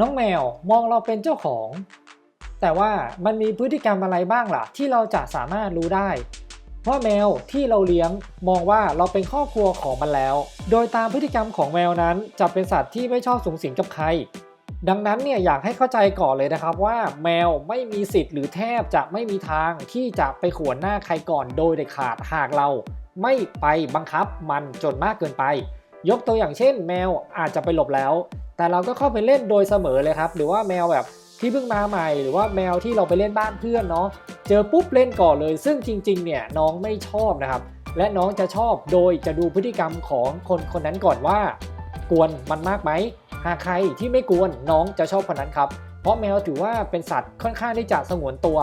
น้องแมวมองเราเป็นเจ้าของ แต่ว่ามันมีพฤติกรรมอะไรบ้างล่ะ ที่เราจะสามารถรู้ได้ว่าแมวที่เราเลี้ยงมองว่าเราเป็นครอบครัวของมันแล้ว โดยตามพฤติกรรมของแมวนั้นจะเป็นสัตว์ที่ไม่ชอบสูงสิงกับใคร ดังนั้นเนี่ยอยากให้เข้าใจก่อนเลยนะครับว่าแมวไม่มีสิทธิ์หรือแทบจะไม่มีทางที่จะไปขวนหน้าใครก่อนโดยเด็ดขาดหากเรา ไม่ไปบังคับมันจนมากเกินไป ยกตัวอย่างเช่น แมวอาจจะไปหลบแล้ว แต่เราก็เข้าไปเล่นโดยเสมอเลยครับ หรือว่าแมวแบบที่เพิ่งมาใหม่ หรือว่าแมวที่เราไปเล่นบ้านเพื่อนเนาะ เจอปุ๊บเล่นก่อนเลย ซึ่งจริง ๆ เนี่ยน้องไม่ชอบนะครับ และน้องจะชอบโดยจะดูพฤติกรรมของคนคนนั้นก่อนว่า กวนมันมากไหม หากใครที่ไม่กวนน้องจะชอบคนนั้นครับ เพราะแมวถือว่าเป็นสัตว์ค่อนข้างที่จะสงวนตัว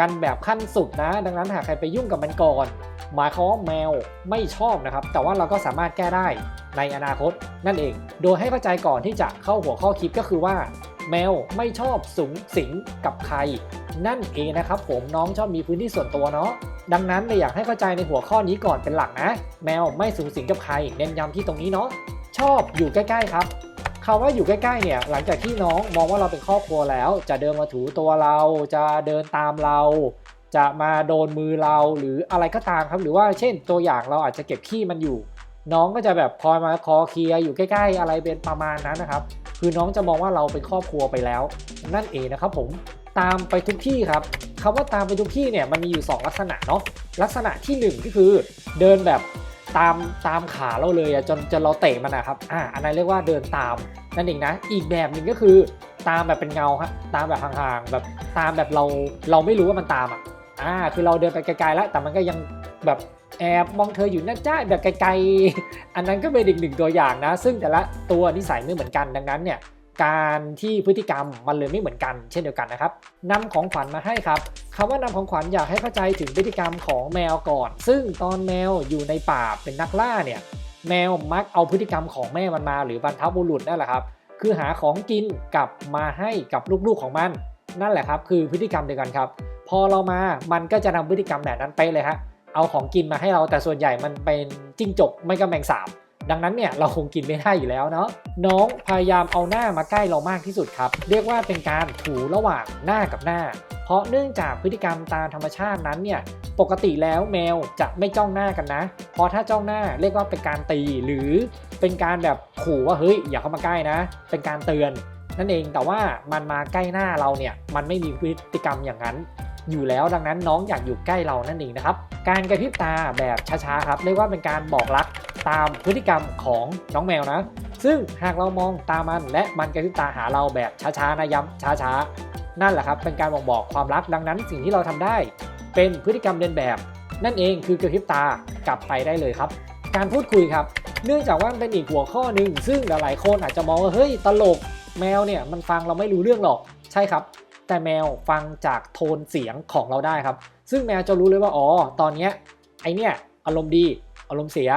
กันแบบขั้นสุดนะ ดังนั้นหากใครไปยุ่งกับมันก่อน หมายความว่าแมวไม่ชอบนะครับ แต่ว่าเราก็สามารถแก้ได้ในอนาคตนั่นเอง โดยให้เข้าใจก่อนที่จะเข้าหัวข้อคลิปก็คือว่า แมวไม่ชอบสูงสิงกับใคร นั่นเองนะครับผมน้องชอบมีพื้นที่ส่วนตัวเนาะดังนั้นเลยอยากให้เข้าใจในหัวข้อนี้ก่อนเป็นหลักนะ แมวไม่สูงสิงกับใคร เน้นย้ำที่ตรงนี้เนาะชอบอยู่ใกล้ๆครับคำว่าอยู่ใกล้ๆเนี่ยหลังจากที่น้องมองว่าเราเป็นครอบครัวแล้ว จะเดินมาถูตัวเราจะเดินตามเรา จะมาโดนมือเราหรืออะไรก็ตามครับ หรือว่าเช่นตัวอย่างเราอาจจะเก็บขี้มันอยู่ น้องก็จะแบบคอยมาคอเคลียอยู่ใกล้ ๆ อะไรเป็นประมาณนั้นนะครับ คือน้องจะมองว่าเราเป็นครอบครัวไปแล้ว นั่นเองนะครับผมตามไปทุกที่ครับคำว่าตามไปทุกที่เนี่ยมันมีอยู่ 2 ลักษณะเนาะลักษณะที่ 1 ก็คือเดินแบบตามตามขาเราเลยอะจนจนเราเตะมันนะครับอ่าอันนั้นเรียกว่าเดินตามนั่นเองนะ อีกแบบหนึ่งก็คือตามแบบเป็นเงาครับตามแบบห่างๆแบบตามแบบเราเราไม่รู้ว่ามันตามอะ อ่าคือเราเดินไปไกลๆแล้ว แต่มันก็ยังแบบแอบมองเธออยู่นะจ้าแบบไกลๆ อันนั้นก็เป็นอีกหนึ่งตัวอย่างนะ ซึ่งแต่ละตัวนิสัยไม่เหมือนกันดังนั้นเนี่ยการที่พฤติกรรมมันเลยไม่เหมือนกัน เช่นเดียวกันนะครับนำของขวัญมาให้ครับคำว่านำของขวัญอยากให้เข้าใจถึงพฤติกรรมของแมวก่อน ซึ่งตอนแมวอยู่ในป่าเป็นนักล่าเนี่ยแมวมักเอาพฤติกรรมของแม่มันมา หรือบรรพบุรุษนั่นแหละครับ คือหาของกินกลับมาให้กับลูกๆของมัน นั่นแหละครับ คือพฤติกรรมเดียวกันครับ พอเรามามันก็จะทำพฤติกรรมแบบนั้นไปเลยฮะเอาของกินมาให้เราแต่ส่วนใหญ่มันเป็นจิ้งจกไม่ก็แมงสาบดังนั้นเนี่ยเราคงกินไม่ได้อยู่แล้วเนาะน้องพยายามเอาหน้ามาใกล้เรามากที่สุดครับ เรียกว่าเป็นการถูระหว่างหน้ากับหน้า เพราะเนื่องจากพฤติกรรมตามธรรมชาตินั้นเนี่ยปกติแล้วแมวจะไม่จ้องหน้ากันนะ เพราะถ้าจ้องหน้าเรียกว่าเป็นการตีหรือเป็นการแบบขู่ว่าเฮ้ยอย่าเข้ามาใกล้นะ เป็นการเตือนนั่นเองแต่ว่ามันมาใกล้หน้าเราเนี่ยมันไม่มีพฤติกรรมอย่างนั้น อยู่แล้วดังนั้นน้องอยากอยู่ใกล้เรานั่นเองนะครับ การกระพริบตาแบบช้าๆครับเรียกว่าเป็นการบอกรักตามพฤติกรรมของน้องแมวนะ ซึ่งหากเรามองตามมันและมันกระพริบตาหาเราแบบช้าๆนะย้ำช้าๆ นั่นแหละครับ เป็นการบ่งบอกความรักดังนั้นสิ่งที่เราทำได้ เป็นพฤติกรรมเดินแบบ นั่นเองคือกระพริบตากลับไปได้เลยครับ การพูดคุยครับ เนื่องจากว่ามันเป็นอีกหัวข้อหนึ่งซึ่งหลายๆคนอาจจะมองว่าเฮ้ยตลกแมวเนี่ยมันฟังเราไม่รู้เรื่องหรอกใช่ครับ แต่แมวฟังจากโทนเสียงของเราได้ครับ ซึ่งแมวจะรู้เลยว่าอ๋อตอนนี้ไอเนี่ยอารมณ์ดีอารมณ์เสีย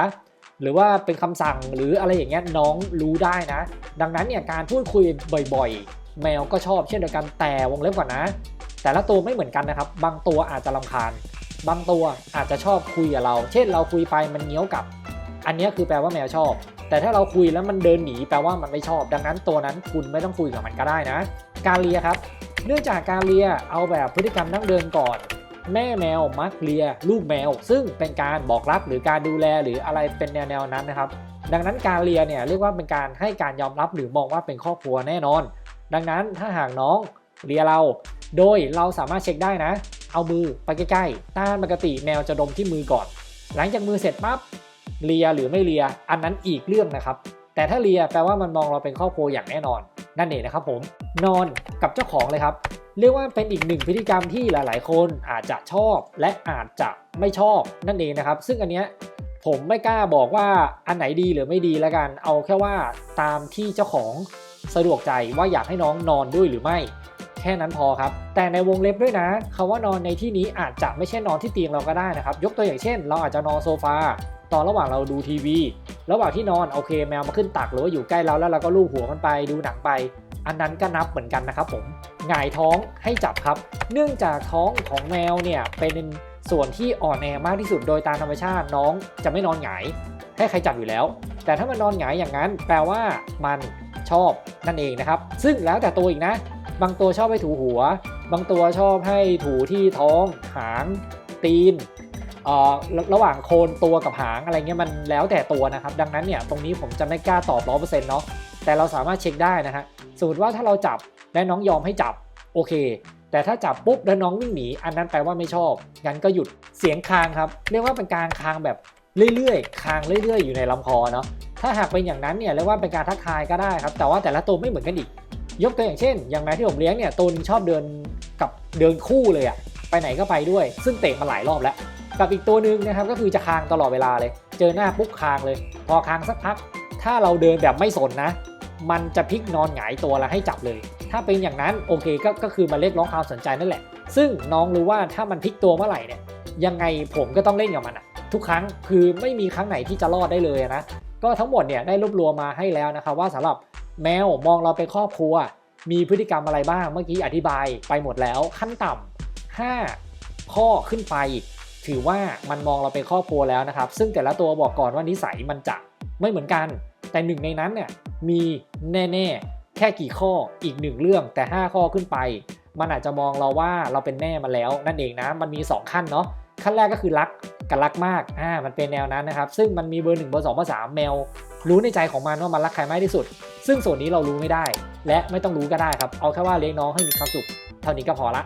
หรือว่าเป็นคำสั่งหรืออะไรอย่างเงี้ยน้องรู้ได้นะ ดังนั้นเนี่ยการพูดคุยบ่อยๆ แมวก็ชอบเช่นเดียวกันแต่วงเล็บก่อนนะ แต่ละตัวไม่เหมือนกันนะครับ บางตัวอาจจะลำคาญ บางตัวอาจจะชอบคุยกับเรา เช่นเราคุยไปมันเงี้ยวกับ อันนี้คือแปลว่าแมวชอบ แต่ถ้าเราคุยแล้วมันเดินหนีแปลว่ามันไม่ชอบ ดังนั้นตัวนั้นคุณไม่ต้องคุยกับมันก็ได้นะ การเลียครับ เนื่องจากการเลียเอาแบบพฤติกรรมดั้งเดิมก่อน แม่แมวมักเลียลูกแมว ซึ่งเป็นการบอกรักหรือการดูแลหรืออะไรเป็นแนวๆนั้นนะครับ ดังนั้นการเลียเนี่ยเรียกว่าเป็นการให้การยอมรับหรือมองว่าเป็นครอบครัวแน่นอน ดังนั้นถ้าหากน้องเลียเรา โดยเราสามารถเช็คได้นะ เอามือไปใกล้ๆตามปกติแมวจะดมที่มือก่อน หลังจากมือเสร็จปั๊บเลียหรือไม่เลียอันนั้นอีกเรื่องนะครับ แต่ถ้าเลียแปลว่ามันมองเราเป็นครอบครัวอย่างแน่นอน นั่นเองนะครับผมนอนกับเจ้าของเลยครับ เรียกว่าเป็นอีกหนึ่งพฤติกรรมที่หลาย ๆ คนอาจจะชอบและอาจจะไม่ชอบนั่นเองนะครับ ซึ่งอันเนี้ยผมไม่กล้าบอกว่าอันไหนดีหรือไม่ดีแล้วกัน เอาแค่ว่าตามที่เจ้าของสะดวกใจว่าอยากให้น้องนอนด้วยหรือไม่ แค่นั้นพอครับ แต่ในวงเล็บด้วยนะคาว่านอนในที่นี้อาจจะไม่ใช่นอนที่เตียงเราก็ได้นะครับ ยกตัวอย่างเช่น เราอาจจะนอนโซฟา ตอนระหว่างเราดูทีวี ระหว่างที่นอนโอเคแมวมาขึ้นตักหรือว่าอยู่ใกล้เราแล้วเราก็ลูบหัวมันไปดูหนังไป อันนั้นก็นับเหมือนกันนะครับผมหงายท้องให้จับครับ เนื่องจากท้องของแมวเนี่ยเป็นส่วนที่อ่อนแอมากที่สุดโดยตามธรรมชาติน้องจะไม่นอนหงายให้ใครจับอยู่แล้ว แต่ถ้ามันนอนหงายอย่างนั้น แปลว่ามันชอบนั่นเองนะครับ ซึ่งแล้วแต่ตัวอีกนะ บางตัวชอบให้ถูหัว บางตัวชอบให้ถูที่ท้อง หาง ตีน ระหว่างโคนตัวกับหางอะไรเงี้ยมันแล้วแต่ตัวนะครับ ดังนั้นเนี่ยตรงนี้ผมจะไม่กล้าตอบร้อเปอร์เซ็นต์เนาะแต่เราสามารถเช็คได้นะฮะสมมติว่าถ้าเราจับและน้องยอมให้จับโอเค แต่ถ้าจับปุ๊บแล้วน้องวิ่งหนีอันนั้นแปลว่าไม่ชอบงั้นก็หยุดเสียงคางครับ เรียกว่าเป็นการคางแบบเรื่อยๆ คางเรื่อย ๆ อยู่ในลำคอเนาะถ้าหากเป็นอย่างนั้นเนี่ยเรียกว่าเป็นการทักทายก็ได้ครับแต่ว่าแต่ละตัวไม่เหมือนกันอีก ยกตัวอย่างเช่น อย่างแมวที่ผมเลี้ยงเนี่ยตัวนึงชอบเดินกับเดินคู่เลยอะไปไหนก็ไปด้วย ซึ่งเตะมาหลายรอบแล้ว กับอีกตัวหนึ่งนะครับก็คือจะคางตลอดเวลาเลย เจอหน้าปุ๊บคางเลย พอคางสักพัก ถ้าเราเดินแบบไม่สนนะ มันจะพลิกนอนหงายตัวแล้วให้จับเลย ถ้าเป็นอย่างนั้นโอเคก็ก็คือมาเรียกร้องความสนใจนั่นแหละ ซึ่งน้องรู้ว่าถ้ามันพลิกตัวเมื่อไหร่เนี่ยยังไงผมก็ต้องเล่นกับมันอะทุกครั้งคือไม่มีครั้งไหนที่จะรอดได้เลยนะก็ทั้งหมดเนี่ยได้รวบรวมมาให้แล้วนะครับว่าสำหรับแมวมองเราเป็นครอบครัว มีพฤติกรรมอะไรบ้างเมื่อกี้อธิบายไปหมดแล้วขั้นต่ำ5ข้อขึ้นไป ถือว่ามันมองเราเป็นครอบครัวแล้วนะครับ ซึ่งแต่ละตัวบอกก่อนว่านิสัยมันจะไม่เหมือนกัน แต่หนึ่งในนั้นเนี่ยมีแน่ๆ แค่กี่ข้ออีกหนึ่งเรื่องแต่ 5 ข้อขึ้นไป มันอาจจะมองเราว่าเราเป็นแม่มาแล้ว นั่นเองนะมันมี 2 ขั้นเนาะขั้นแรกก็คือรักกับรักมากอ่ามันเป็นแนวนั้นนะครับ ซึ่งมันมีเบอร์1เบอร์2เบอร์3แมว รู้ในใจของมันว่ามันรักใครมากที่สุด ซึ่งส่วนนี้เรารู้ไม่ได้ และไม่ต้องรู้ก็ได้ครับเอาแค่ว่าเลี้ยงน้องให้มีความสุขเท่านี้ก็พอละ